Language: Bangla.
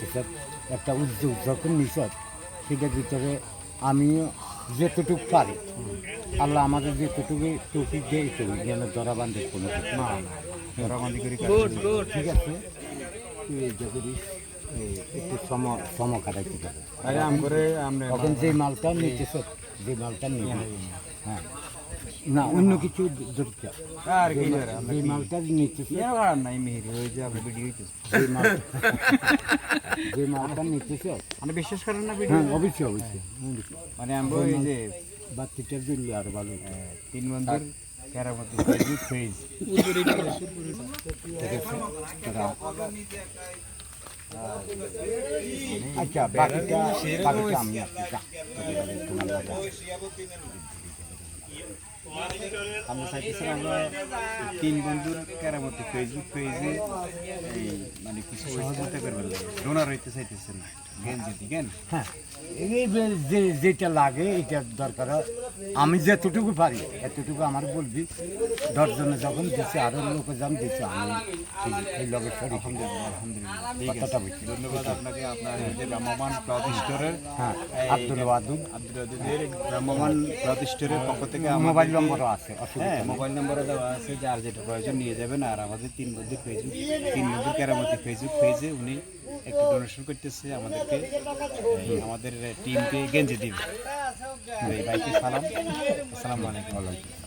করতেছে একটা উদ্যোগ যখন নিছ সেটার ভিতরে আমিও যেতটুকু পারি। আল্লাহ আমাদের যেতটুকু টুপি দিয়ে এইটুকু যেন দরাবান্ধের কোনো কিছু না করে ঠিক আছে? তুই এই যে করিস এই একটু সম সম কাটাইতে পারে তখন যে মালটা নিতেছ যে মালটা নিয়ে হ্যাঁ। না অন্য কিছু ধরতে আর কি যে মালটা ইয়া আর নাই মেহেরি ওই যে আপনি ভিডিও যে মালটা যে মালটা নিতেছ মানে বিশ্বাস করেন না ভিডিও হ্যাঁ অবশ্যই অবশ্যই। মানে আমরা ওই যে বাচ্চাটা দিল্লি আর ভালো। তিন বন্ধুর কেরামতি তারা আচ্ছা বাকিটা বাকিটা আমি আসছি আমরা চাইতেছিলাম আমরা তিন বন্ধুর কেরামতি ফেসবুক পেজে এই মানে কিছু সহযোগিতা করবেন ডোনার হইতে চাইতেছেন গেঞ্জি দিকেন হ্যাঁ। যেটা লাগে এটা দরকার। আমি যতটুকু পারি এতটুকু আমার বলবি। দশজনে যখন দিচ্ছে আরও লোক যান দিচ্ছে আমি এই- এই লগে সরি আলহামদুলিল্লাহ। ঠিক আছে কথাটা বলছি ধন্যবাদ আপনাকে আপনার ভ্রাম্যমান হ্যাঁ আব্দুল ওয়াদুদ আব্দুল আদিদের ভ্রাম্যমান ক্লথ পক্ষ থেকে মোবাইল নম্বরও আছে হ্যাঁ মোবাইল নম্বরও দেওয়া আছে যার যেটা প্রয়োজন নিয়ে যাবেন আর আমাদের তিন বন্ধুর ফেসবুক তিন বন্ধুর কেরামতি ফেসবুক পেজে উনি একটু ডোনেশন করতেছে আমাদেরকে। আমাদের টিমকে গেঞ্জি দিবে। ভাইকে সালাম। আসসালামু আলাইকুম।